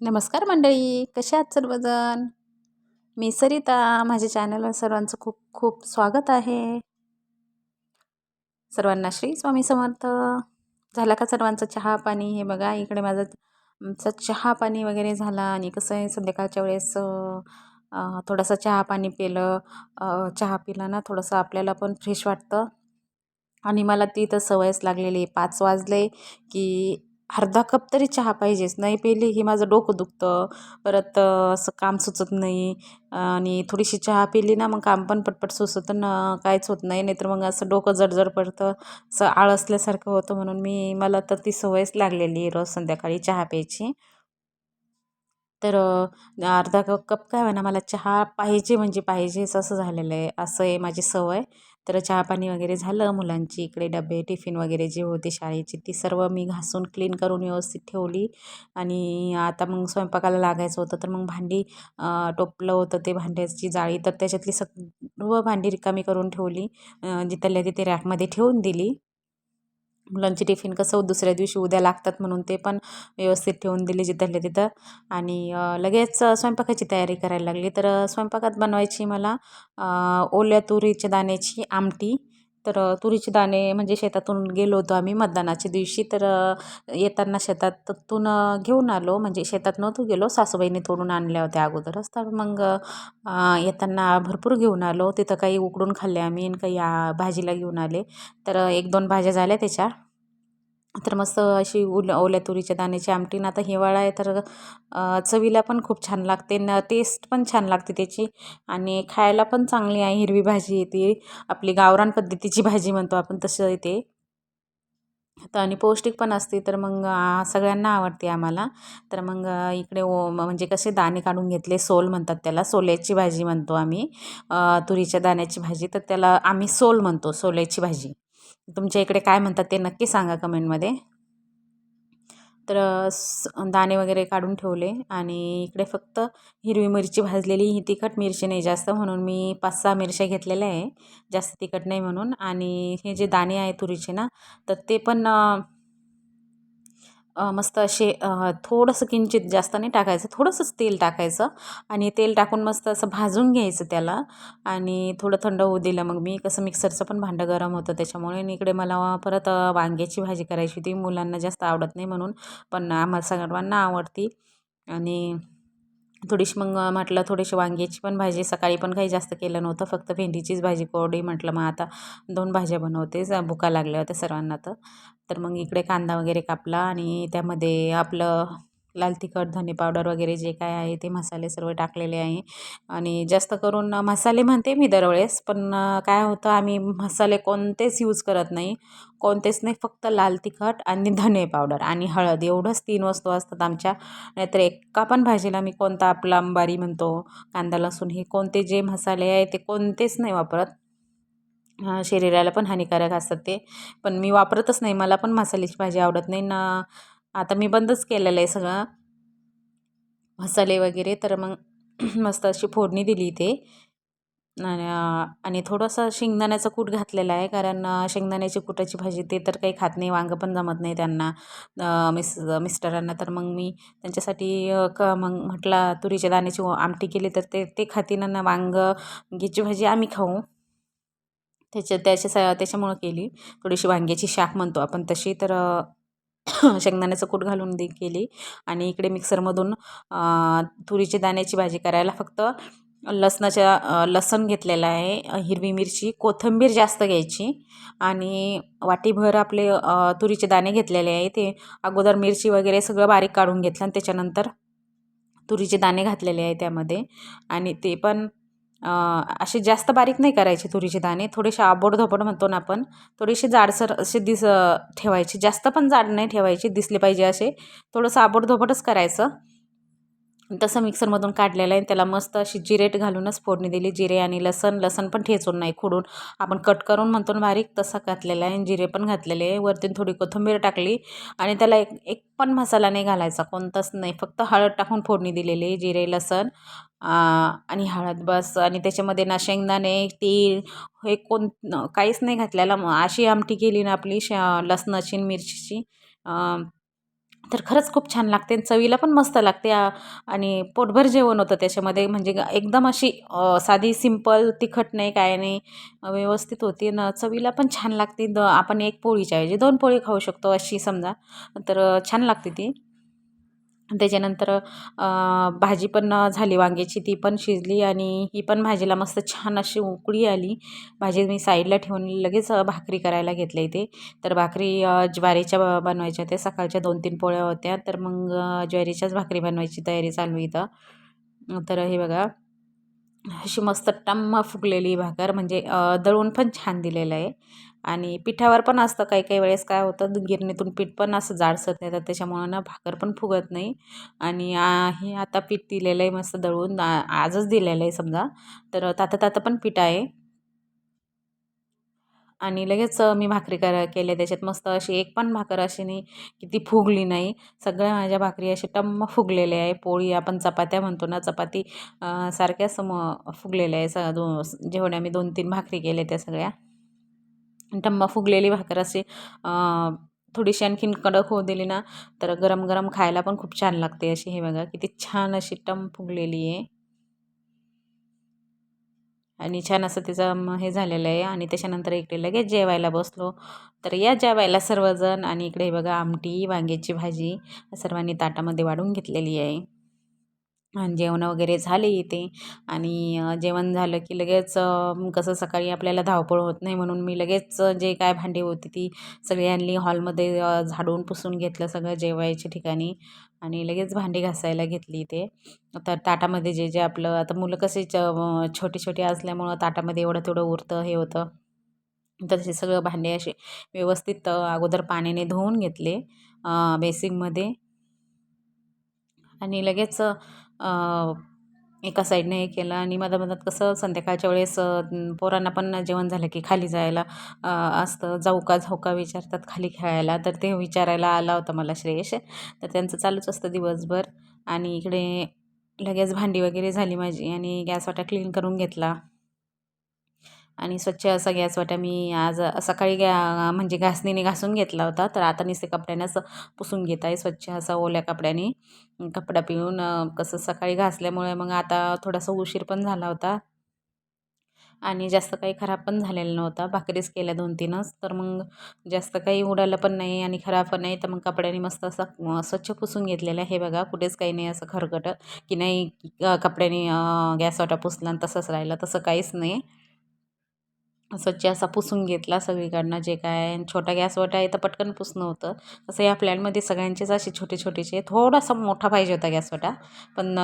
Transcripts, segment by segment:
नमस्कार मंडळी कसे आहात सर्वजण? मी सरिता माझ्या चॅनलवर सर्वांचं खूप खूप स्वागत आहे. सर्वांना श्री स्वामी समर्थ. झाला का सर्वांचं चहा पाणी? हे बघा इकडे माझं चहा पाणी वगैरे झाला आणि कसं आहे संध्याकाळच्या वेळेस थोडंसं चहा पाणी पिलं. चहा पिला ना थोडंसं आपल्याला पण फ्रेश वाटतं. आणि मला ती तर सवयच लागलेली पाच वाजले की अर्धा कप तरी चहा पाहिजेच. नाही पेली की माझं डोकं दुखतं. परत असं काम सुचत नाही. आणि थोडीशी चहा पिली ना मग काम पण पटपट सुचतं ना काहीच होत नाही. नाहीतर मग असं डोकं जडजड पडतं. असं आळसल्यासारखं होतं म्हणून मी मला तर ती सवयच लागलेली रोज संध्याकाळी चहा प्यायची. तर अर्धा कप काय म्हणा मला चहा पाहिजे म्हणजे पाहिजेच असं झालेलं आहे. असं आहे माझी सवय. तर चहा पाणी वगैरे झालं मुलांची इकडे डबे टिफिन वगैरे जे होते शाळेची ती सर्व मी घासून क्लीन करून व्यवस्थित ठेवली. आणि आता मग स्वयंपाकाला लागायचं होतं तर मग भांडी टोपलं होतं ते भांड्याची जाळी तर त्याच्यातली सर्व भांडी रिकामी करून ठेवली. जिथल्या तिथे रॅकमध्ये ठेवून दिली. मुलांची टिफिन कसं हो, दुसऱ्या दिवशी उद्या लागतात म्हणून ते पण व्यवस्थित ठेवून दिले जिथल्या तिथं. आणि लगेच स्वयंपाकाची तयारी करायला लागली. तर स्वयंपाकात बनवायची मला ओल्या तुरीच्या दाण्याची आमटी तर तुरीचे दाणे म्हणजे शेतातून गेलो होतो आम्ही मतदानाच्या दिवशी. तर येताना शेतातून घेऊन आलो. म्हणजे शेतात नव्हतो गेलो. सासूबाईने तोडून आणल्या होत्या अगोदरच. तर मग येताना भरपूर घेऊन आलो. तिथं काही उकडून खाल्ले आम्ही आणि काही भाजीला घेऊन आले. तर एक दोन भाज्या झाल्या त्याच्या. तर मस्त अशी उल ओल्या तुरीच्या दाण्याची आमटी. ना आता हिवाळा आहे तर चवीला पण खूप छान लागते. न टेस्ट पण छान लागते त्याची. आणि खायला पण चांगली आहे. हिरवी भाजी येते. आपली गावरान पद्धतीची भाजी म्हणतो आपण तसं येते. तर आणि पौष्टिक पण असते. तर मग सगळ्यांना आवडते आम्हाला. तर मग इकडे ओ म्हणजे कसे दाणे काढून घेतले सोल म्हणतात त्याला. सोल्याची भाजी म्हणतो आम्ही. तुरीच्या दाण्याची भाजी. तर त्याला आम्ही सोल म्हणतो सोल्याची भाजी. तुमच्या इकडे काय म्हणतात ते नक्की सांगा कमेंटमध्ये. तर दाणे वगैरे काढून ठेवले आणि इकडे फक्त हिरवी मिरची भाजलेली ही तिखट मिरची नाही जास्त म्हणून मी पाच सहा मिरच्या घेतलेल्या आहे. जास्त तिखट नाही म्हणून. आणि हे जे दाणे आहे तुरीचे ना तर ते पण मस्त असे थोडंसं किंचित जास्त नाही टाकायचं थोडंसंच तेल टाकायचं आणि तेल टाकून मस्त असं भाजून घ्यायचं त्याला आणि थोडं थंड होऊ दिलं मग मी कसं मिक्सरचं पण भांडं गरम होतं त्याच्यामुळे इकडे मला परत वांग्याची भाजी करायची होती. मुलांना जास्त आवडत नाही म्हणून पण आम्हाला सर्वांना आवडती आणि थोडीशी मग म्हटलं थोडीशी वांग्याची पण भाजी सकाळी पण काही जास्त केलं नव्हतं फक्त भेंडीचीच भाजी कोरडी म्हटलं. मग आता दोन भाज्या बनवते भुका लागल्या होत्या सर्वांना तर. तर मग इकडे कांदा वगैरे कापला आणि त्यामध्ये आपलं लाल तिखट धने पावडर वगैरे जे काय आहे ते मसाले सर्व टाकलेले आहे. आणि जास्त करून मसाले म्हणते मी दरवेळेस पण काय होतं आम्ही मसाले कोणतेच यूज करत नाही. कोणतेच नाही फक्त लाल तिखट आणि धने पावडर आणि हळद. एवढंच तीन वस्तू असतात आमच्या. नाहीतर एका पण भाजीला मी कोणता आपला अंबारी म्हणतो कांदा लसूण हे कोणते जे मसाले आहे ते कोणतेच नाही वापरत. शरीराला पण हानिकारक असतात ते. पण मी वापरतच नाही. मला पण मसाल्याची भाजी आवडत नाही. ना आता मी बंदच केलेलं आहे सगळं. मसाले वगैरे तर मग मस्त अशी फोडणी दिली इथे. आणि थोडंसं शेंगदाण्याचं कूट घातलेला आहे कारण शेंगदाण्याची कुटाची भाजी ते तर काही खात नाही वांगं पण जमत नाही त्यांना. मिस मिस्टरांना तर मग मी त्यांच्यासाठी क मग म्हटलं तुरीच्या दाण्याची आमटी केली तर ते ते खातीन ना वांगं भाजी आम्ही खाऊ. त्याच्या त्याच्या त्याच्यामुळं केली. थोडीशी वांग्याची शाक म्हणतो आपण तशी तर शेंगदाण्याचं कूट घालून दे केली. आणि इकडे मिक्सरमधून तुरीची दाण्याची भाजी करायला फक्त लसणाच्या लसण घेतलेलं आहे हिरवी मिरची कोथिंबीर जास्त घ्यायची. आणि वाटीभर आपले तुरीचे दाणे घेतलेले आहे ते. अगोदर मिरची वगैरे सगळं बारीक काढून घेतलं आणि त्याच्यानंतर तुरीचे दाणे घातलेले आहे त्यामध्ये. आणि ते पण असे जास्त बारीक नाही करायचे तुरीचे दाणे. थोडेसे आबोडधोबड म्हणतो ना आपण थोडेसे जाडसर असे दिस ठेवायचे. जास्त पण जाड नाही ठेवायचे दिसले पाहिजे असे. थोडंसं आबोडधोबडच करायचं. तसं मिक्सरमधून काढलेलं आहे. त्याला मस्त अशी जिरेट घालूनच फोडणी दिली. जिरे आणि लसण लसण पण ठेचून नाही खोडून. आपण कट करून म्हणतो बारीक तसा घातलेला आहे. जिरे पण घातलेले आहे. वरतून थोडी कोथिंबीर टाकली आणि त्याला एक एक पण मसाला नाही घालायचा. कोणताच नाही. फक्त हळद टाकून फोडणी दिलेली आहे. जिरे लसण आणि हळद बस. आणि त्याच्यामध्ये ना शेंगदाणे तीळ हे कोण काहीच नाही घातलेला. मग अशी आमटी केली ना आपली श लसणाची मिरचीची. तर खरंच खूप छान लागते आणि चवीला पण मस्त लागते. आणि पोटभर जेवण होतं त्याच्यामध्ये. म्हणजे एकदम अशी साधी सिंपल तिखट नाही काय नाही व्यवस्थित होती न चवीला पण छान लागते. द आपण एक पोळीच्या ऐवजी दोन पोळी खाऊ शकतो अशी समजा. तर छान लागते ती. त्याच्यानंतर भाजी पण झाली वांग्याची ती पण शिजली आणि ही पण भाजीला मस्त छान अशी उकळी आली. भाजी मी साईडला ठेवून लगेच भाकरी करायला घेतल्या इथे. तर भाकरी ज्वारीच्या ब- बनवायच्या होत्या. सकाळच्या दोन तीन पोळ्या होत्या. तर मग ज्वारीच्याच भाकरी बनवायची तयारी चालू इथं. तर हे बघा अशी मस्त टम्म फुगलेली भाकर. म्हणजे दळून पण छान दिलेलं आहे. आणि पिठावर पण असतं काही काही वेळेस काय होतं गिरणीतून पीठ पण असं जाडसर तर त्याच्यामुळं ना भाकर पण फुगत नाही. आणि हे आता पीठ दिलेलं आहे मस्त दळून आजच दिलेलं आहे समजा. तर तातं तातं पण पीठ आहे. आणि लगेच मी भाकरी कर केल्या त्याच्यात मस्त अशी एक पण भाकर अशी नाही की ती फुगली नाही. सगळ्या माझ्या भाकरी अशी टम्म फुगलेल्या आहे. पोळी आपण चपात्या म्हणतो ना चपाती सारख्या सम फुगलेल्या आहे. स दो जेवढ्या मी दोन तीन भाकरी केल्या त्या सगळ्या. टम्मा फुगलेली भाकर असे थोडीशी आणखीन कडक होऊ दिली ना तर गरम गरम खायला पण खूप छान लागते अशी. हे बघा किती छान अशी टम फुगलेली आहे. आणि छान असं तिचं हे झालेलं आहे. आणि त्याच्यानंतर इकडे लगेच जेवायला बसलो. तर या जेवायला सर्वजण आणि इकडे हे बघा आमटी वांग्याची भाजी सर्वांनी ताटामध्ये वाढून घेतलेली आहे. जेवण वगैरे झाले इथे. आणि जेवण झालं की लगेच कसं सकाळी आपल्याला धावपळ होत नाही म्हणून मी लगेच जे काय भांडी होती ती सगळी आणली. हॉलमध्ये झाडून पुसून घेतलं सगळं जेवायच्या ठिकाणी. आणि लगेच भांडी घासायला घेतली इथे. तर ताटामध्ये जे जे आपलं आता मुलं कसे च छोटे छोटी छोटी असल्यामुळं ताटामध्ये एवढं तेवढं उरतं हे होतं. तर ते सगळं भांडे असे व्यवस्थित अगोदर पाण्याने धुवून घेतले बेसिंगमध्ये बेसिनमध्ये. आणि लगेच एका साईडने हे केलं आणि मधामधात कसं संध्याकाळच्या वेळेस पोरांना पण जेवण झालं की खाली जायला असतं. जाऊ का जाऊ का विचारतात खाली खेळायला. तर ते विचारायला आला होता मला श्रेयश. तर त्यांचं चालूच असतं दिवसभर. आणि इकडे लगेच भांडी वगैरे झाली माझी आणि गॅस वाटा क्लीन करून घेतला. आणि स्वच्छ असा गॅस वाटा मी आज सकाळी गॅ म्हणजे घासणीने घासून घेतला होता. तर आता नुसते कपड्याने असं पुसून घेत आहे स्वच्छ असा ओल्या कपड्याने. कपडा पिळून कसं सकाळी घासल्यामुळे मग आता थोडासा उशीर पण झाला होता. आणि जास्त काही खराब पण झालेला नव्हता. भाकरीच केल्या दोन तीनच. तर मग जास्त काही उडालं पण नाही आणि खराब पण नाही. तर मग कपड्याने मस्त असं स्वच्छ पुसून घेतलेलं आहे हे बघा. कुठेच काही नाही असं खरकट. की नाही कपड्याने गॅस वाटा पुसला आणि तसंच राहिलं. तसं काहीच नाही. स्वच्छ असा पुसून घेतला सगळीकडनं जे काय. छोटा गॅसवटा आहे तर पटकन पुसणं होतं. तसं या फ्लॅटमध्ये सगळ्यांचेच असे छोटे छोटेचे थोडासा मोठा पाहिजे होता गॅसवटा पण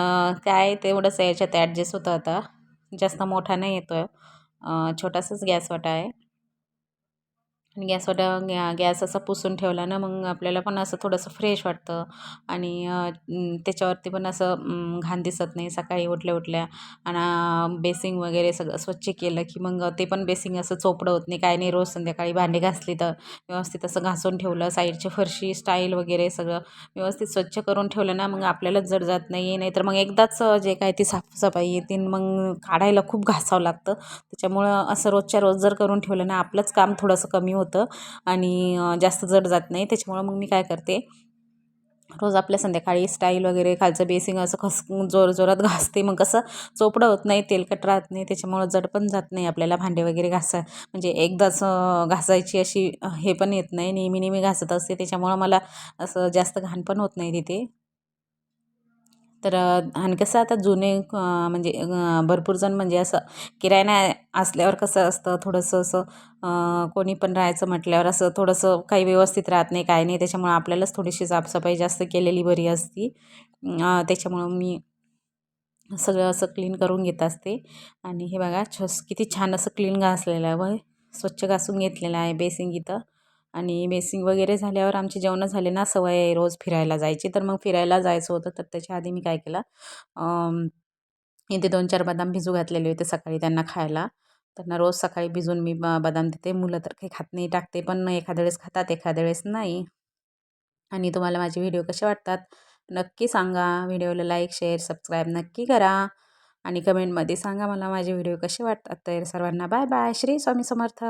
काय तेवढंच याच्यात ॲडजस्ट होतं आता. जास्त मोठा नाही येतो आहे छोटासाच गॅसवटा आहे. आणि गॅसवर गॅ गॅस असा पुसून ठेवला ना मग आपल्याला पण असं थोडंसं फ्रेश वाटतं. आणि त्याच्यावरती पण असं घाण दिसत नाही. सकाळी उठल्या उठल्या आणि बेसिंग वगैरे सगळं स्वच्छ केलं की मग ते पण बेसिंग असं चोपडं होत नाही. काय नाही रोज संध्याकाळी भांडी घासली तर व्यवस्थित असं घासून ठेवलं. साईडची फरशी स्टाईल वगैरे सगळं व्यवस्थित स्वच्छ करून ठेवलं ना मग आपल्यालाच जड जात नाही नाही तर मग एकदाच जे काय ती साफसफाई येते मग काढायला खूप घासावं लागतं. त्याच्यामुळं असं रोजच्या रोज जर करून ठेवलं ना आपलंच काम थोडंसं कमी होतं. होतं आणि जास्त जड जात नाही. त्याच्यामुळं मग मी काय करते रोज आपल्या संध्याकाळी स्टाईल वगैरे खालचं बेसिंग असं खस जोर जोरात घासते. मग कसं चोपडं होत नाही तेलकट राहत नाही. त्याच्यामुळं जड पण जात नाही. आपल्याला भांडे वगैरे घासा म्हणजे एकदाच घासायची अशी हे पण येत नाही. नेहमी नेहमी घासत असते. त्याच्यामुळं मला असं जास्त घाण पण होत नाही तिथे. तर आणि कसं आता जुने म्हणजे भरपूर जण म्हणजे असं किरायना असल्यावर कसं असतं थोडंसं असं कोणी पण राहायचं म्हटल्यावर असं थोडंसं काही व्यवस्थित राहत नाही काय नाही. त्याच्यामुळं आपल्यालाच थोडीशी साफसफाई जास्त केलेली बरी असती. त्याच्यामुळं मी सगळं असं क्लीन करून घेत असते. आणि हे बघा छस किती छान असं क्लीन घासलेलं आहे. व स्वच्छ घासून घेतलेलं आहे बेसिंग इथं. आणि बेसिंग वगैरे झाल्यावर आमची जेवणं झाले ना सवय आहे रोज फिरायला जायची. तर मग फिरायला जायचं होतं तर त्याच्या आधी मी काय केलं इथे दोन चार बदाम भिजू घातलेले होते सकाळी त्यांना खायला. त्यांना रोज सकाळी भिजून मी ब बदाम देते. मुलं तर काही खात नाही टाकते पण एखाद्या वेळेस खातात एखाद्या वेळेस नाही. आणि तुम्हाला माझे व्हिडिओ कसे वाटतात? नक्की सांगा. व्हिडिओला लाईक शेअर सबस्क्राईब नक्की करा. आणि कमेंटमध्ये सांगा मला माझे व्हिडिओ कसे वाटतात. तर सर्वांना बाय बाय श्री स्वामी समर्थ.